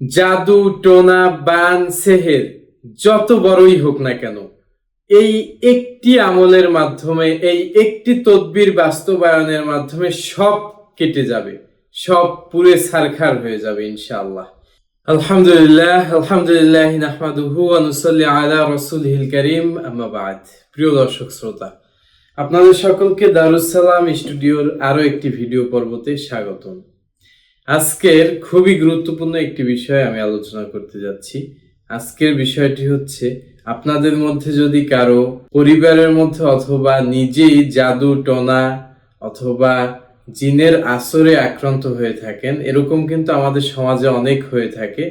জাদু, টোনা, বান, সেহের, যত বড়ই হোক না কেন, এই একটি আমলের মাধ্যমে, এই একটি তদবির বাস্তবায়নের মাধ্যমে সব কেটে যাবে, সব পুরে সারখার হয়ে যাবে, ইনশাআল্লাহ। আলহামদুলিল্লাহ আলহামদুলিল্লাহ নাহমাদুহু ওয়া আলা রাসূলিহিল কারীম, আম্মা বাদ। প্রিয় দর্শক শ্রোতা, আপনাদের সকলকে দারুসালাম স্টুডিওর আরও একটি ভিডিও পর্বতে স্বাগতম। আজকের খুবই গুরুত্বপূর্ণ একটি বিষয় আমি আলোচনা করতে যাচ্ছি। আজকের বিষয়টি হচ্ছে, আপনাদের মধ্যে যদি কারও পরিবারের মধ্যে অথবা নিজেই জাদু টনা অথবা জিনের আসরে আক্রান্ত হয়ে থাকেন, এরকম কিন্তু আমাদের সমাজে অনেক হয়ে থাকে।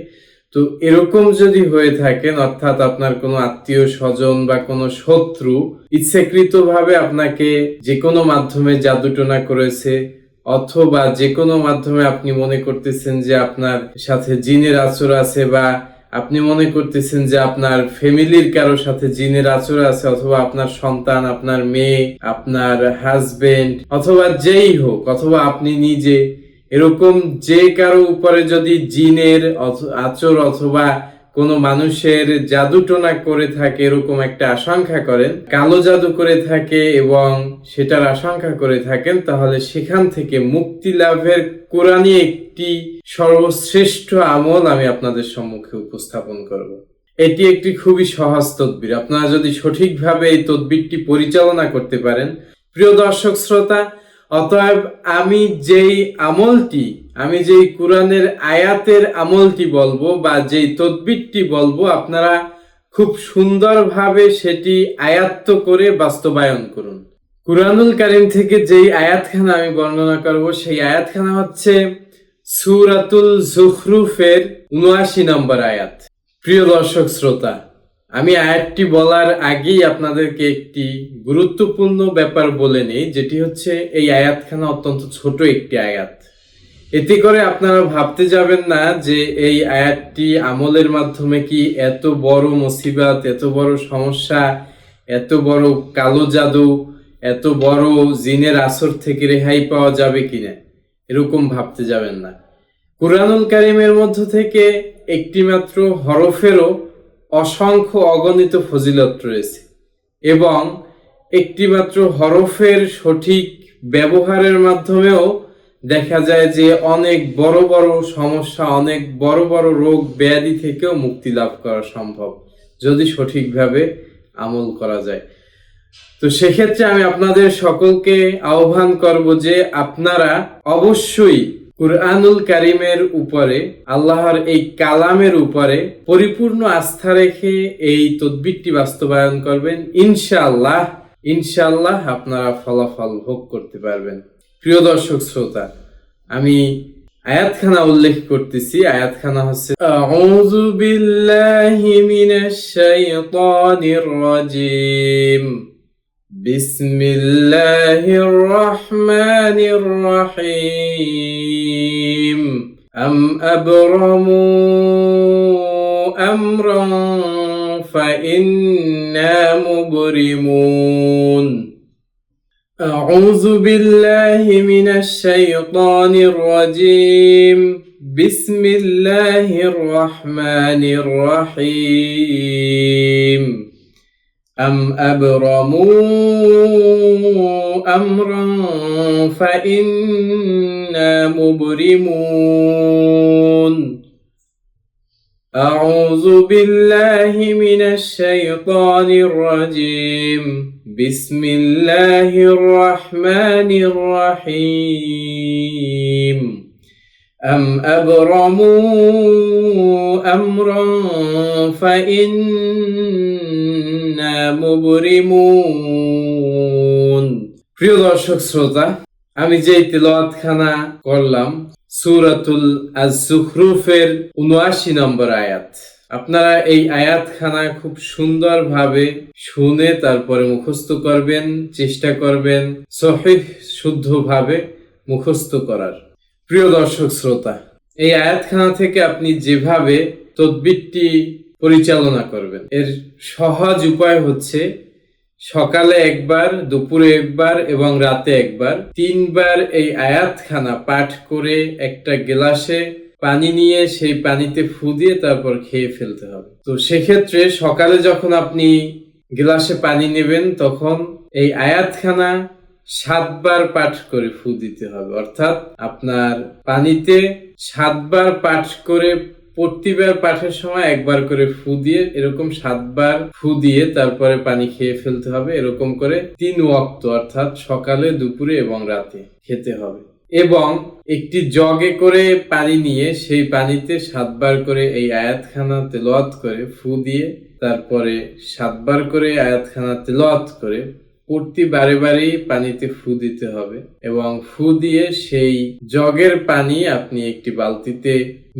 তো এরকম যদি হয়ে থাকেন, অর্থাৎ আপনার কোনো আত্মীয় স্বজন বা কোনো শত্রু ইচ্ছাকৃতভাবে আপনাকে যে কোনো মাধ্যমে জাদুটোনা করেছে অথবা যে কোনো মাধ্যমে আপনি মনে করতেছেন যে আপনার সাথে জিনের আচর আছে বা আপনি মনে করতেছেন যে আপনার ফ্যামিলির কারও সাথে জিনের আচর আছে অথবা আপনার সন্তান, আপনার মেয়ে, আপনার হাজবেন্ড অথবা যেই হোক, অথবা আপনি নিজে, এরকম যে কারও উপরে যদি জিনের আচর অথবা কোনো মানুষের জাদুটোনা করে থাকে এরকম একটা আশঙ্কা করেন, কালো জাদু করে থাকে এবং সেটার আশঙ্কা করে থাকেন, তাহলে সেখান থেকে মুক্তি লাভের কোরআনই একটি সর্বশ্রেষ্ঠ আমল আমি আপনাদের সম্মুখে উপস্থাপন করব। এটি একটি খুবই সহজ তদবির। আপনারা যদি সঠিকভাবে এই তদবিরটি পরিচালনা করতে পারেন, প্রিয় দর্শক, শ্রোতা অতএব আমি যেই আমলটি, আমি যেই কোরআনের আয়াতের আমলটি বলব বা যেই তদবিরটি বলব, আপনারা খুব সুন্দরভাবে সেটি আয়াত্ত করে বাস্তবায়ন করুন। কুরআনুল কারিম থেকে যেই আয়াতখানা আমি বর্ণনা করব, সেই আয়াতখানা হচ্ছে সুরাতুল জুখরুফের উনআশি নম্বর আয়াত। প্রিয় দর্শক, শ্রোতা আমি আয়াতটি বলার আগেই আপনাদেরকে একটি গুরুত্বপূর্ণ ব্যাপার বলে নেই, যেটি হচ্ছে এই আয়াতখানা অত্যন্ত ছোট একটি আয়াত। এতে করে আপনারা ভাবতে যাবেন না যে এই আয়াতটি আমলের মাধ্যমে কি এত বড় মুসিবাত, এত বড় সমস্যা, এত বড় কালো জাদু, এত বড় জিনের আসর থেকে রেহাই পাওয়া যাবে কিনা? এরকম ভাবতে যাবেন না। কুরআনুল কারিমের মধ্য থেকে একটি মাত্র হরফেরও অসংখ্য অগণিত ফজিলত রয়েছে এবং একটিমাত্র হরফের সঠিক ব্যবহারের মাধ্যমেও দেখা যায় যে অনেক বড় বড় সমস্যা, অনেক বড় বড় রোগ ব্যাধি থেকেও মুক্তি লাভ করা সম্ভব যদি সঠিকভাবে আমল করা যায়। তো সেক্ষেত্রে আমি আপনাদের সকলকে আহ্বান করব যে আপনারা অবশ্যই কুরআনুল কারিমের উপরে, আল্লাহর এই কালামের উপরে পরিপূর্ণ আস্থা রেখে এই তদবিরটি বাস্তবায়ন করবেন। ইনশাআল্লাহ ইনশাআল্লাহ আপনারা ফলাফল ভোগ করতে পারবেন। প্রিয় দর্শক শ্রোতা, আমি আয়াতখানা উল্লেখ করতেছি। আয়াতখানা হচ্ছে, আউযু বিল্লাহি মিনাশ শাইতানির রাজিম। بسم الله الرحمن الرحيم أم أبرموا أمرا فإنا مبرمون أعوذ بالله من الشيطان الرجيم بسم الله الرحمن الرحيم أم أبرموا أمرا فإنا مبرمون أعوذ بالله من الشيطان الرجيم بسم الله الرحمن الرحيم أم أبرموا أمرا فإنا প্রিয় দর্শক শ্রোতা, আমি যে তেলাওয়াতখানা করলাম, সুরাতুল আজ সুখরুফের উনআশি নম্বর আয়াত। আপনারা এই আয়াত খানা খুব সুন্দরভাবে শুনে তারপরে মুখস্থ করবেন, চেষ্টা করবেন সহিহ শুদ্ধভাবে মুখস্থ করার। প্রিয় দর্শক শ্রোতা, এই আয়াতখানা থেকে আপনি যেভাবে তদ্বিরটি পরিচালনা করবেন। এর সহজ উপায় হচ্ছে সকালে একবার, দুপুরে একবার এবং রাতে একবার তিনবার এই আয়াতখানা পাঠ করে একটা গ্লাসে পানি নিয়ে সেই পানিতে ফু দিয়ে তারপর খেয়ে ফেলতে হবে। তো সেক্ষেত্রে সকালে যখন আপনি গ্লাসে পানি নেবেন, তখন এই আয়াতখানা সাতবার পাঠ করে ফু দিতে হবে। অর্থাৎ আপনার পানিতে সাতবার পাঠ করে প্রতিবার পাঠের সময় একবার করে ফু দিয়ে এরকম সাতবার ফু দিয়ে তারপরে পানি খেয়ে ফেলতে হবে, এরকম করে তিন ওয়াক্ত, অর্থাৎ সকালে, দুপুরে এবং রাতে খেতে হবে। এবং একটি জগে করে পানি নিয়ে সেই পানিতে সাতবার করে এই আয়াতখানা তেলাওয়াত করে, ফু দিয়ে তারপরে সাতবার করে আয়াতখানা তেলাওয়াত করে প্রতি বারে বারেই পানিতে ফু দিতে হবে এবং ফু দিয়ে সেই জগের পানি আপনি একটি বালতিতে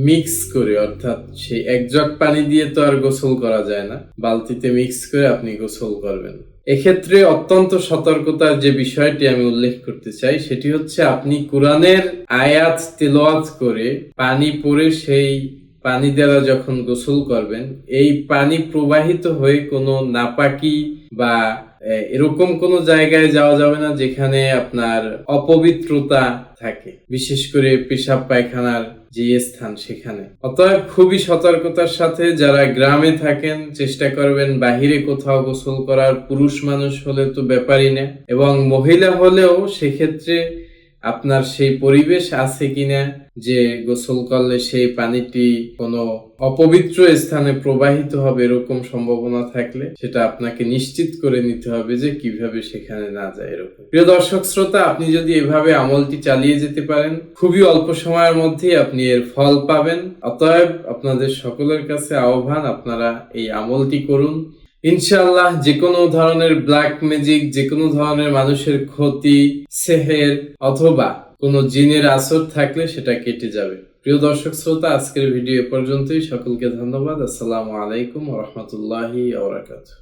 মিক্স করে, অর্থাৎ সেই এক জগ পানি দিয়ে তো আর গোসল করা যায় না, বালতিতে মিক্স করে আপনি গোসল করবেন। এক্ষেত্রে অত্যন্ত সতর্কতার যে বিষয়টি আমি উল্লেখ করতে চাই, সেটি হচ্ছে আপনি কোরআনের আয়াত তেলাওয়াত করে পানি পরে সেই পানি দ্বারা যখন গোসল করবেন, এই পানি প্রবাহিত হয়ে কোনো নাপাকি বা এরকম কোনো জায়গায় যাওয়া যাবে না যেখানে আপনার অপবিত্রতা থাকে। বিশেষ করে পেশাব পায়খানার যে স্থান সেখানে। অতএব খুবই সতর্কতার সাথে যারা গ্রামে থাকেন, চেষ্টা করবেন বাহিরে কোথাও গোসল করার। পুরুষ মানুষ হলে তো ব্যাপারই না। এবং মহিলা হলেও সেক্ষেত্রে আপনার সেই পরিবেশ আছে কিনা যে গোসল করলে সেই পানিটি কোনো অপবিত্র স্থানে প্রবাহিত হবে এরকম সম্ভাবনা থাকলে সেটা আপনাকে নিশ্চিত করে নিতে হবে যে কীভাবে সেখানে না যায় এরকম। প্রিয় দর্শক শ্রোতা, আপনি যদি এভাবে আমলটি চালিয়ে যেতে পারেন, খুবই অল্প সময়ের মধ্যেই আপনি এর ফল পাবেন। অতএব আপনাদের সকলের কাছে আহ্বান, আপনারা এই আমলটি করুন। ইনশাল্লাহ যে কোনো ধরনের ব্ল্যাক ম্যাজিক যে কোনো ধরনের মানুষের ক্ষতি, সেহের অথবা কোনো জিনের আসর থাকলে সেটা কেটে যাবে। প্রিয় দর্শক শ্রোতা, আজকের ভিডিও পর্যন্তই। সকলকে ধন্যবাদ। আসসালামু আলাইকুম রহমতুল্লাহি